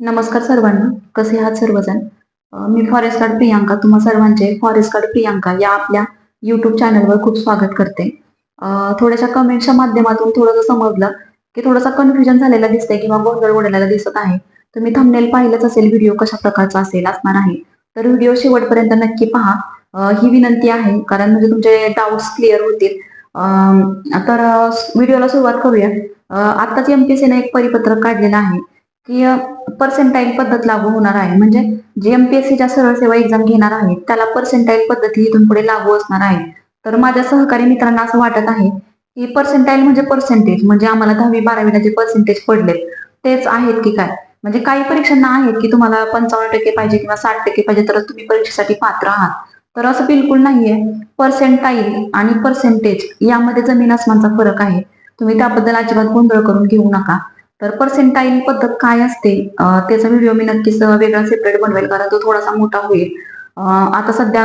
नमस्कार सर्वांना. कसे आहात सर्वजण? मी फॉरेस्ट गार्ड प्रियांका. तुम्हा सर्वांचे फॉरेस्ट गार्ड प्रियांका या आपल्या युट्यूब चॅनलवर खूप स्वागत करते. थोड्याशा कमेंटच्या माध्यमातून थोडंसं समजलं की थोडासा कन्फ्युजन झालेला दिसतंय किंवा गोंधळ उडलेला दिसत आहे. तुम्ही थंबनेल पाहिलंच असेल व्हिडिओ कशा प्रकारचा असेल असणार आहे. तर व्हिडिओ शेवटपर्यंत नक्की पहा. ही विनंती आहे कारण म्हणजे तुमचे डाऊट्स क्लिअर होतील. तर व्हिडिओला सुरुवात करूया. आत्ताच एमपीएससीने एक परिपत्रक काढलेलं आहे. की पर्सेंटाईल पद्धत लागू होणार आहे. म्हणजे जे एमपीएससीच्या सरळ सेवा एक्झाम घेणार आहेत त्याला पर्सेंटाईल पद्धती इथून पुढे लागू असणार आहे. तर माझ्या सहकारी मित्रांना असं वाटत आहे की पर्सेंटाईल म्हणजे पर्सेंटेज म्हणजे आम्हाला दहावी बारावीला जे पर्सेंटेज पडले तेच आहेत की काय? म्हणजे काही परीक्षांना आहेत की तुम्हाला पंचावन्न टक्के पाहिजे किंवा साठ टक्के पाहिजे तरच तुम्ही परीक्षेसाठी पात्र आहात. तर असं बिलकुल नाहीये. पर्सेंटाईल आणि पर्सेंटेज यामध्ये जमीन आसमानचा फरक आहे. तुम्ही त्याबद्दल अजिबात गोंधळ करून घेऊ नका. तर पर्सेंटाईल पद्धत काय असते त्याचा व्हिडिओ मी नक्कीच वेगळा सेपरेट बनवेल कारण तो थोडासा मोठा होईल. आता सध्या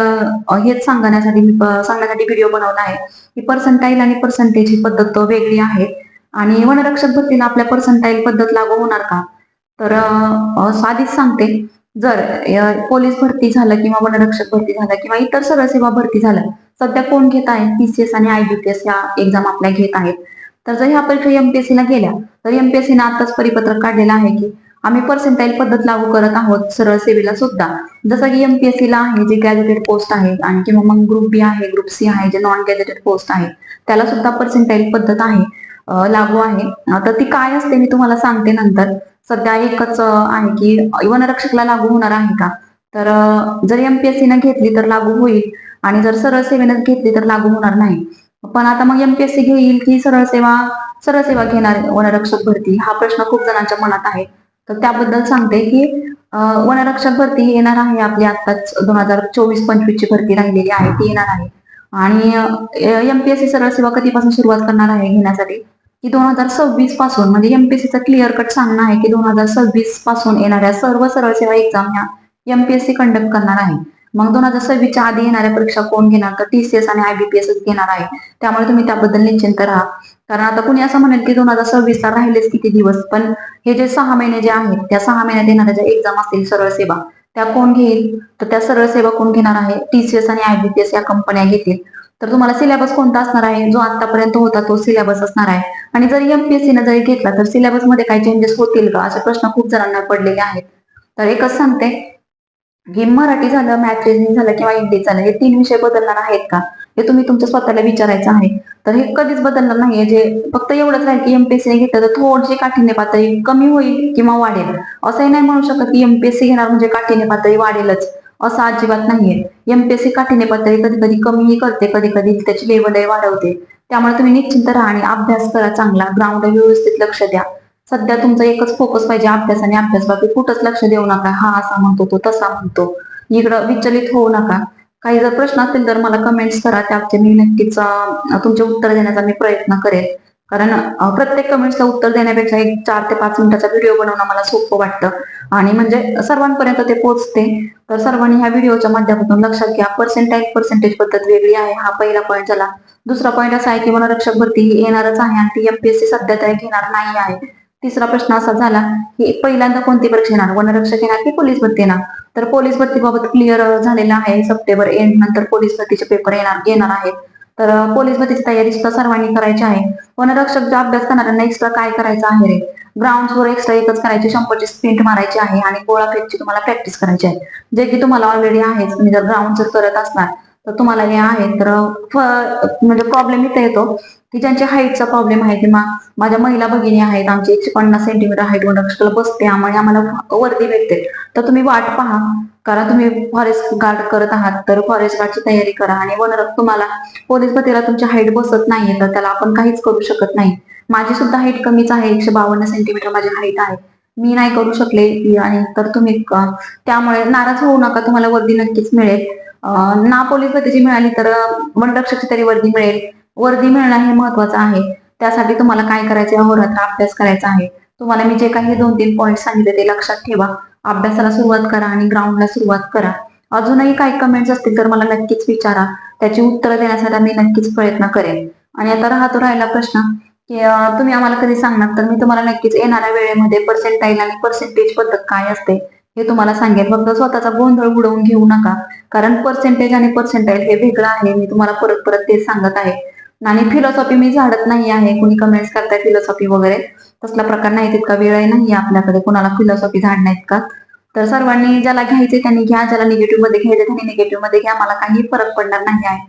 हेच सांगण्यासाठी मी सांगण्यासाठी व्हिडिओ बनवला आहे की पर्सेंटाईल आणि पर्सेंटेज ही पद्धत वेगळी आहे आणि वनरक्षक भरतीला आपल्या पर्सेंटाईल पद्धत लागू होणार का? तर साधीच सांगते. जर पोलीस भरती झालं किंवा वनरक्षक भरती झालं किंवा इतर सरळ सेवा भरती झालं सध्या कोण घेत आहे? पीसीएस आणि आयबीपीएस या एक्झाम आपल्या घेत आहेत. तर जर ह्या परीक्षा एमपीएससी ला गेल्या तर एमपीएससीनं आताच परिपत्रक काढलेलं आहे की आम्ही पर्सेंटाईल पद्धत लागू करत आहोत सरळ सेवेला सुद्धा. जसं की एमपीएससी ला आहे जे गॅजेटेड पोस्ट आहे आणि किंवा मग ग्रुप बी आहे ग्रुप सी आहे जे नॉन गॅजेटेड पोस्ट आहे त्याला सुद्धा पर्सेंटाईल पद्धत आहे लागू आहे. तर ती काय असते मी तुम्हाला सांगते नंतर. सध्या एकच आहे की वनरक्षकला लागू होणार आहे का? तर जर एमपीएससी न घेतली तर लागू होईल आणि जर सरळ सेवेनं घेतली तर लागू होणार नाही. पण आता मग एमपीएससी घेईल की सरळ सेवा सरळ सेवा घेणार वनरक्षक भरती? हा प्रश्न खूप जणांच्या मनात आहे. तर त्याबद्दल सांगते की वनरक्षक भरती येणार आहे आपली आताच दोन हजार चोवीस पंचवीस ची भरती राहिलेली आहे ती येणार आहे. आणि एमपीएससी सरळ सेवा कधीपासून सुरुवात करणार आहे घेण्यासाठी? की दोन हजार सव्वीसपासून म्हणजे एमपीएससीचं क्लिअर कट सांगणं आहे की दोन हजार सव्वीसपासून येणाऱ्या सर्व सरळ सेवा एक्झाम ह्या एमपीएससी कंडक्ट करणार आहे. मग दोन हजार सव्वीसच्या आधी येणाऱ्या परीक्षा कोण घेणार? तर टीसीएस आणि आयबीपीएस घेणार आहे. त्यामुळे तुम्ही त्याबद्दल निश्चिंत राहा. कारण आता कुणी असं म्हणेल की दोन हजार सव्वीसला राहिलेच किती दिवस? पण हे जे सहा महिने जे आहेत त्या सहा महिन्यात येणाऱ्या ज्या एक्झाम असतील सरळ सेवा त्या कोण घेईल? तर त्या सरळ सेवा कोण घेणार आहे? टीसीएस आणि आयबीपीएस या कंपन्या घेतील. तर तुम्हाला सिलेबस कोणता असणार आहे? जो आतापर्यंत होता तो सिलेबस असणार आहे. आणि जर एमपीएससी ने जरी घेतला तर सिलेबसमध्ये काही चेंजेस होतील का? असे प्रश्न खूप जणांना पडलेले आहेत. तर एकच सांगते की मराठी झालं मॅथ रिजनिंग झालं किंवा इंग्लिश झालं हे तीन विषय बदलणार आहेत का? हे तुम्ही तुमच्या स्वतःला विचारायचं आहे. तर हे कधीच बदलणार नाहीये जे फक्त एवढंच राहील की एमपीएससी घेतलं तर थोडीशी काठीण्य पातळी कमी होईल किंवा वाढेल. असंही नाही म्हणू शकत की एमपीएससी घेणार म्हणजे काठीण्य पातळी वाढेलच. असं अजिबात नाहीये. एमपीएससी काठीण्य पातळी कधी कधी कमीही करते कधी कधी त्याची लेवलही वाढवते. त्यामुळे तुम्ही निश्चिंत राहा आणि अभ्यास करा चांगला. ग्राउंड व्यवस्थित लक्ष द्या. सध्या तुमचा एकच फोकस पाहिजे अभ्यास आणि अभ्यास. बाकी कुठंच लक्ष देऊ नका. हा असा म्हणतो तो तसा म्हणतो. इकडं विचलित होऊ नका. काही जर प्रश्न असतील तर मला कमेंट्स करा. त्याचे मी नक्कीच तुमचे उत्तर देण्याचा मी प्रयत्न करेन. कारण प्रत्येक कमेंट्सला उत्तर देण्यापेक्षा एक चार ते पाच मिनिटाचा व्हिडिओ बनवणं मला सोपं वाटतं. आणि म्हणजे सर्वांपर्यंत ते पोहोचते. तर सर्वांनी ह्या व्हिडिओच्या माध्यमातून लक्षात घ्या. पर्सेंटाईज पर्सेंटेज पद्धत वेगळी आहे. हा पहिला पॉईंट झाला. दुसरा पॉईंट असा आहे की वनरक्षक भरती येणारच आहे आणि ती एमपीएससी सध्या तरी घेणार नाही आहे. तिसरा प्रश्न असा झाला की पहिल्यांदा कोणती परीक्षा येणार? वनरक्षक येणार की पोलीस भरती येणार? तर पोलीस भरतीबाबत क्लिअर झालेलं आहे. सप्टेंबर एंड नंतर पोलीस भरतीचे पेपर येणार येणार आहेत. तर पोलीस भरतीची तयारी सुद्धा सर्वांनी करायची आहे. वनरक्षक जो अभ्यास करणाऱ्यांना एक्स्ट्रा काय करायचं आहे रे? ग्राउंड वर एक्स्ट्रा एकच करायची शंभरची स्प्रिंट मारायची आहे आणि गोळा फेकची तुम्हाला प्रॅक्टिस करायची आहे. जे की तुम्हाला ऑलरेडी आहे तुम्ही जर ग्राउंड जर करत असणार तर तुम्हाला हे आहे तर म्हणजे प्रॉब्लेम इथे येतो की ज्यांच्या हाईटचा प्रॉब्लेम आहे किंवा माझ्या महिला भगिनी आहेत आमची एकशे पन्नास सेंटीमीटर हाईट वनरक्षकाला बसते त्यामुळे आम्हाला वर्दी भेटते. तर तुम्ही वाट पहा कारण तुम्ही फॉरेस्ट गार्ड करत आहात तर फॉरेस्ट गार्डची तयारी करा आणि वनरक तुम्हाला पोलीस भरतीला तुमची हाईट बसत नाहीये तर त्याला आपण काहीच करू शकत नाही. माझी सुद्धा हाईट कमीच आहे एकशे बावन्न सेंटीमीटर माझी हाईट आहे. मी नाही करू शकले आणि तर तुम्ही त्यामुळे नाराज होऊ नका तुम्हाला वर्दी नक्कीच मिळेल. ना पोलीस भरतीची मिळाली तर वनरक्षकची तरी वर्दी मिळेल. वर्दी मिळणं हे महत्वाचं आहे. त्यासाठी तुम्हाला काय करायचं आहे? अहोरात्र अभ्यास करायचा आहे. तुम्हाला मी जे काही दोन तीन पॉईंट सांगितले ते लक्षात ठेवा. अभ्यासाला सुरुवात करा आणि ग्राउंडला सुरुवात करा. अजूनही काही कमेंट्स असतील तर मला नक्कीच विचारा. त्याची उत्तरं देण्यासाठी मी नक्कीच प्रयत्न करेन. आणि आता राहतो राहिला प्रश्न की तुम्ही आम्हाला कधी सांगणार? तर मी तुम्हाला नक्कीच येणाऱ्या वेळेमध्ये पर्सेंटाईल आणि पर्सेंटेज पद्धत काय असते? हे तुम्हाला सांगेल फक्त स्वतःचा गोंधळ उडवून घेऊ नका. कारण पर्सेंटेज आणि पर्सेंटाईल हे वेगळं आहे. मी तुम्हाला परत परत तेच सांगत आहे. आणि फिलॉसॉफी मी झाडत नाही आहे. कुणी कमेंट्स करताय फिलॉसॉफी वगैरे. तसला प्रकार नाही तितका वेळ नाही आपल्याकडे. कोणाला फिलॉसॉफी झाड नाहीत का? तर सर्वांनी ज्याला घ्यायचे त्यांनी घ्या. ज्याला निगेटिव्हमध्ये घ्यायचे त्यांनी निगेटिव्हमध्ये घ्या. मला काही फरक पडणार नाही आहे.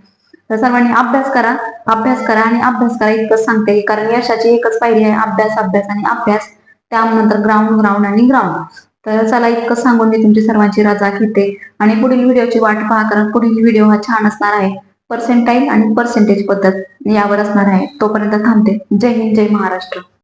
तर सर्वांनी अभ्यास करा. अभ्यास करा आणि अभ्यास करा. इतकंच सांगते. कारण यशाची एकच पायरी आहे. अभ्यास अभ्यास आणि अभ्यास. त्यानंतर ग्राउंड ग्राउंड आणि ग्राउंड तर चला इतकं सांगून मी तुमची सर्वांची रजा घेते आणि पुढील व्हिडिओची वाट पहा कारण पुढील व्हिडिओ हा छान असणार आहे. पर्सेंटाईल आणि पर्सेंटेज पद्धत यावर असणार आहे. तोपर्यंत थांबते. जय हिंद जय महाराष्ट्र.